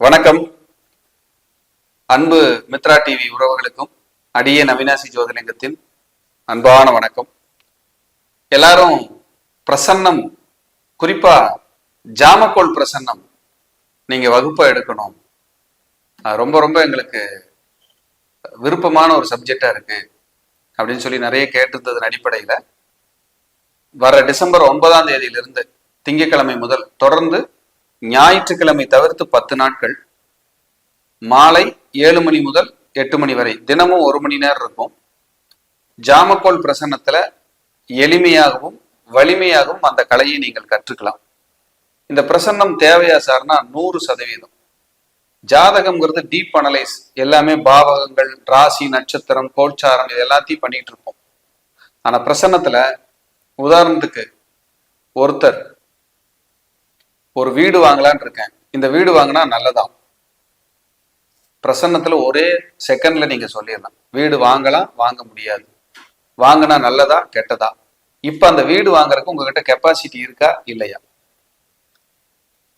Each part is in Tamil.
வணக்கம். அன்பு மித்ரா டிவி உறவுகளுக்கும் அடியே நவீனாசி ஜோதிலிங்கத்தின் அன்பான வணக்கம். எல்லாரும் பிரசன்னம் குறிப்பா ஜாமக்கோள் பிரசன்னம் நீங்க வகுப்பை எடுக்கணும். ரொம்ப ரொம்ப எங்களுக்கு விருப்பமான ஒரு சப்ஜெக்டா இருக்கு அப்படின்னு சொல்லி நிறைய கேட்டிருந்ததன் அடிப்படையில வர டிசம்பர் ஒன்பதாம் தேதியிலிருந்து திங்கட்கிழமை முதல் தொடர்ந்து ஞாயிற்றுக்கிழமை தவிர்த்து பத்து நாட்கள் மாலை ஏழு மணி முதல் எட்டு மணி வரை. தினமும் ஒரு மணி நேரம் இருக்கும். ஜாமக்கோல் பிரசன்னத்துல எளிமையாகவும் வலிமையாகவும் அந்த கலையை நீங்கள் கற்றுக்கலாம். இந்த பிரசன்னம் தேவையா சார்னா நூறு சதவீதம். ஜாதகம்ங்கிறது டீப் அனலைஸ் எல்லாமே பாவகங்கள் ராசி நட்சத்திரம் கோல்சாரம் இது எல்லாத்தையும் பண்ணிட்டு இருப்போம். ஆனா பிரசன்னத்துல உதாரணத்துக்கு ஒருத்தர் ஒரு வீடு வாங்கலான்னு இருக்கேன். இந்த வீடு வாங்கினா நல்லதா பிரசன்னத்துல ஒரே செகண்ட்ல நீங்க சொல்லிடலாம். வீடு வாங்கலாம் வாங்க முடியாது. வாங்கினா நல்லதா கெட்டதா? இப்ப அந்த வீடு வாங்குறதுக்கு உங்ககிட்ட கெப்பாசிட்டி இருக்கா இல்லையா?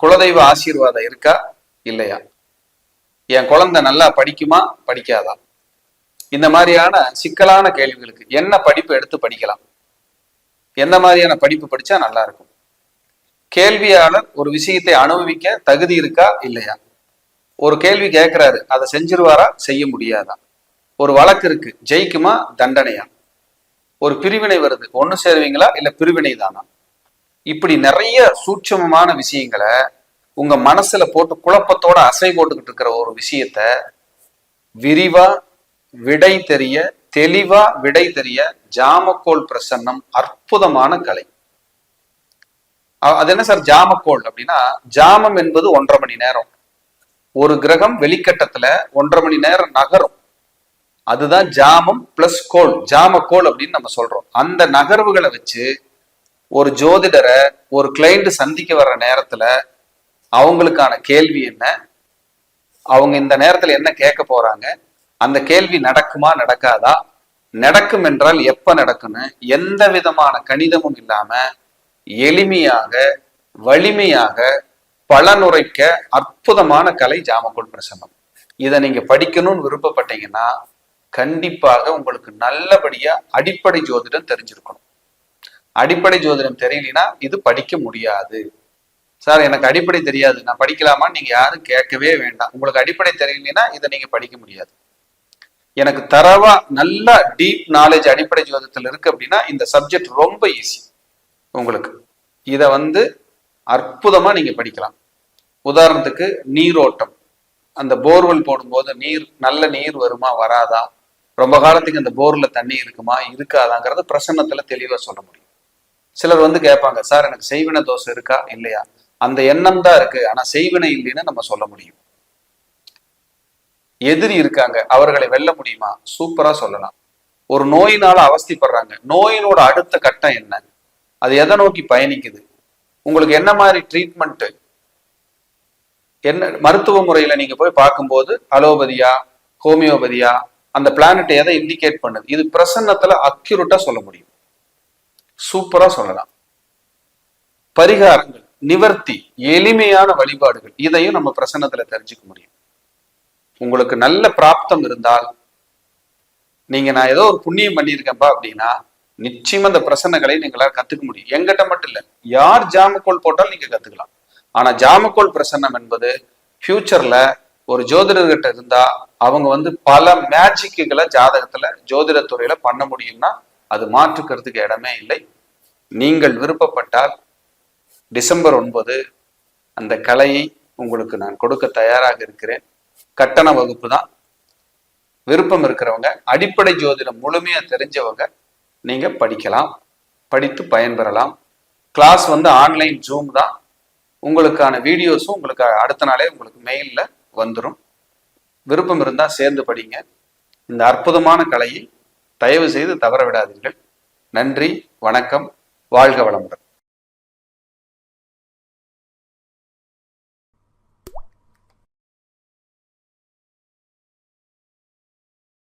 குலதெய்வ ஆசீர்வாதம் இருக்கா இல்லையா? என் குழந்தை நல்லா படிக்குமா படிக்காதா? இந்த மாதிரியான சிக்கலான கேள்விகளுக்கு என்ன படிப்பு எடுத்து படிக்கலாம்? எந்த மாதிரியான படிப்பு படிச்சா நல்லா இருக்கும்? கேள்வியாளர் ஒரு விஷயத்தை அனுபவிக்க தகுதி இருக்கா இல்லையா? ஒரு கேள்வி கேட்கிறாரு அதை செஞ்சிருவாரா செய்ய முடியாதா? ஒரு வழக்கு இருக்கு ஜெயிக்குமா தண்டனையா? ஒரு பிரிவினை வருது ஒண்ணு சேருவீங்களா இல்ல பிரிவினை தானா? இப்படி நிறைய சூட்சமமான விஷயங்களை உங்க மனசுல போட்டு குழப்பத்தோட அசை போட்டுக்கிட்டு இருக்கிற ஒரு விஷயத்த விரிவா விடை தெரிய தெளிவா விடை தெரிய ஜாமக்கோல் பிரசன்னம் அற்புதமான கலை. அது என்ன சார்? ஜாமக்கோள் அப்படின்னா ஜாமம் என்பது ஒன்றரை மணி நேரம். ஒரு கிரகம் வெளிக்கட்டத்துல ஒன்றரை மணி நேரம் நகரும். அதுதான் ஜாமம் பிளஸ் கோள். ஜாமக்கோள் அப்படின்னு நம்ம சொல்றோம். அந்த நகர்வுகளை வச்சு ஒரு ஜோதிடரை ஒரு கிளைண்ட் சந்திக்க வர்ற நேரத்துல அவங்களுக்கான கேள்வி என்ன? அவங்க இந்த நேரத்துல என்ன கேட்க போறாங்க? அந்த கேள்வி நடக்குமா நடக்காதா? நடக்கும் என்றால் எப்ப நடக்கும்னு எந்த விதமான கணிதமும் இல்லாம எளிமையாக வலிமையாக பலனுரைக்க அற்புதமான கலை ஜாமக்கோல் பிரசன்னம். இதை நீங்க படிக்கணும்னு விருப்பப்பட்டீங்கன்னா கண்டிப்பாக உங்களுக்கு நல்லபடியா அடிப்படை ஜோதிடம் தெரிஞ்சிருக்கணும். அடிப்படை ஜோதிடம் தெரியலனா இது படிக்க முடியாது. சார் எனக்கு அடிப்படை தெரியாது. நான் படிக்கலாமான்னு நீங்க யாரும் கேட்கவே வேண்டாம். உங்களுக்கு அடிப்படை தெரியலனா இதை நீங்க படிக்க முடியாது. எனக்கு தரவா நல்ல டீப் நாலேஜ் அடிப்படை ஜோதத்தில் இருக்கு அப்படின்னா இந்த சப்ஜெக்ட் ரொம்ப ஈஸி. உங்களுக்கு. இதை வந்து அற்புதமாக நீங்கள் படிக்கலாம். உதாரணத்துக்கு நீரோட்டம். அந்த போர்வெல் போடும்போது நீர் நல்ல நீர் வருமா வராதா? ரொம்ப காலத்துக்கு அந்த போரில் தண்ணி இருக்குமா இருக்காதாங்கிறது பிரசன்னத்துல தெளிவாக சொல்ல முடியும். சிலர் வந்து கேட்பாங்க சார் எனக்கு செய்வின தோசை இருக்கா? இல்லையா? அந்த எண்ணம் தான் இருக்கு. ஆனால் செய்வினை இல்லைன்னு நம்ம சொல்ல முடியும். எதிரி இருக்காங்க அவர்களை வெல்ல முடியுமா? சூப்பரா சொல்லலாம். ஒரு நோயினால அவஸ்திப்படுறாங்க. நோயினோட அடுத்த கட்டம் என்ன? அது எதை நோக்கி பயணிக்குது? உங்களுக்கு என்ன மாதிரி ட்ரீட்மெண்ட் என்ன மருத்துவ முறையில நீங்க போய் பார்க்கும்போது அலோபதியா ஹோமியோபதியா அந்த பிளானட் எதை இண்டிகேட் பண்ணுது? இது பிரசன்னத்துல அக்யூரட்டாக சொல்ல முடியும். சூப்பரா சொல்லலாம். பரிகாரங்கள் நிவர்த்தி எளிமையான வழிபாடுகள் இதையும் நம்ம பிரசன்னத்துல தெரிஞ்சுக்க முடியும். உங்களுக்கு நல்ல பிராப்தம் இருந்தால் நீங்க நான் ஏதோ ஒரு புண்ணியம் பண்ணியிருக்கேன்ப்பா அப்படின்னா நிச்சயமா அந்த பிரசனைகளை நீங்களால் கத்துக்க முடியும். எங்கிட்ட மட்டும் இல்ல யார் ஜாமக்கோள் போட்டாலும் நீங்க கத்துக்கலாம். ஆனா ஜாமக்கோள் பிரசன்னம் என்பது ஃபியூச்சர்ல ஒரு ஜோதிடர்கிட்ட இருந்தா அவங்க வந்து பல மேஜிக்குகளை ஜாதகத்துல ஜோதிட துறையில பண்ண முடியும்னா அது மாற்றுக்கிறதுக்கு இடமே இல்லை. நீங்கள் விருப்பப்பட்டால் டிசம்பர் ஒன்பது அந்த கலையை உங்களுக்கு நான் கொடுக்க தயாராக இருக்கிறேன். கட்டண வகுப்பு தான். விருப்பம் இருக்கிறவங்க அடிப்படை ஜோதிடம் முழுமையா தெரிஞ்சவங்க நீங்கள் படிக்கலாம் படித்து பயன்பெறலாம். கிளாஸ் வந்து ஆன்லைன் ஜூம் தான். உங்களுக்கான வீடியோஸும் உங்களுக்கு அடுத்த நாளே உங்களுக்கு மெயில்ல வந்துடும் விருப்பம் இருந்தால் சேர்ந்து படிங்க. இந்த அற்புதமான கலையை தயவு செய்து தவற விடாதீர்கள். நன்றி வணக்கம் வாழ்க வளமுடன்.